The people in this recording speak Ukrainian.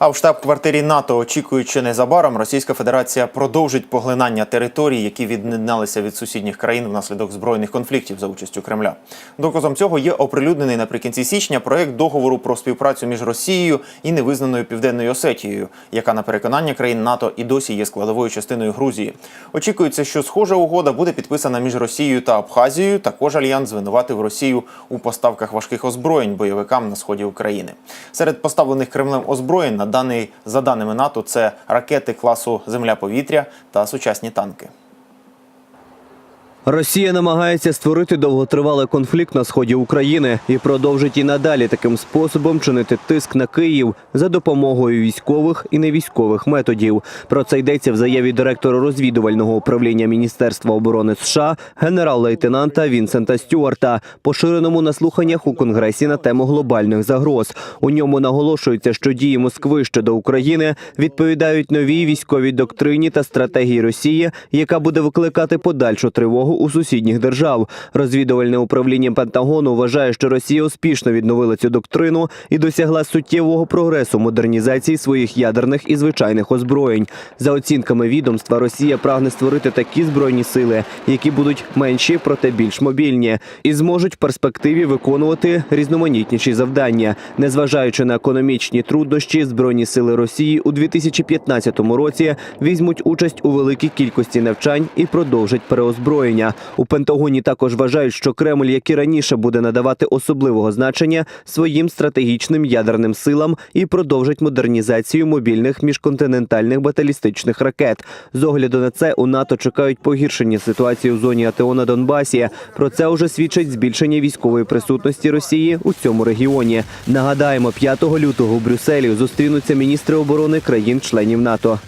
А в штаб-квартирі НАТО очікують, що незабаром Російська Федерація продовжить поглинання територій, які від'єдналися від сусідніх країн внаслідок збройних конфліктів за участю Кремля. Доказом цього є оприлюднений наприкінці січня проект договору про співпрацю між Росією і невизнаною Південною Осетією, яка на переконання країн НАТО і досі є складовою частиною Грузії. Очікується, що схожа угода буде підписана між Росією та Абхазією. Також альянс звинуватив Росію у поставках важких озброєнь бойовикам на сході України. Серед поставлених Кремлем озброєнь на даний за даними НАТО це ракети класу Земля-повітря та сучасні танки. Росія намагається створити довготривалий конфлікт на сході України і продовжить і надалі таким способом чинити тиск на Київ за допомогою військових і невійськових методів. Про це йдеться в заяві директора розвідувального управління Міністерства оборони США генерал-лейтенанта Вінсента Стюарта, поширеному на слуханнях у Конгресі на тему глобальних загроз. У ньому наголошується, що дії Москви щодо України відповідають новій військовій доктрині та стратегії Росії, яка буде викликати подальшу тривогу у сусідніх держав. Розвідувальне управління Пентагону вважає, що Росія успішно відновила цю доктрину і досягла суттєвого прогресу модернізації своїх ядерних і звичайних озброєнь. За оцінками відомства, Росія прагне створити такі збройні сили, які будуть менші, проте більш мобільні, і зможуть в перспективі виконувати різноманітніші завдання. Незважаючи на економічні труднощі, збройні сили Росії у 2015 році візьмуть участь у великій кількості навчань і продовжать переозброєння. У Пентагоні також вважають, що Кремль, як і раніше, буде надавати особливого значення своїм стратегічним ядерним силам і продовжить модернізацію мобільних міжконтинентальних баталістичних ракет. З огляду на це у НАТО чекають погіршення ситуації у зоні АТО на Донбасі. Про це уже свідчить збільшення військової присутності Росії у цьому регіоні. Нагадаємо, 5 лютого у Брюсселі зустрінуться міністри оборони країн-членів НАТО.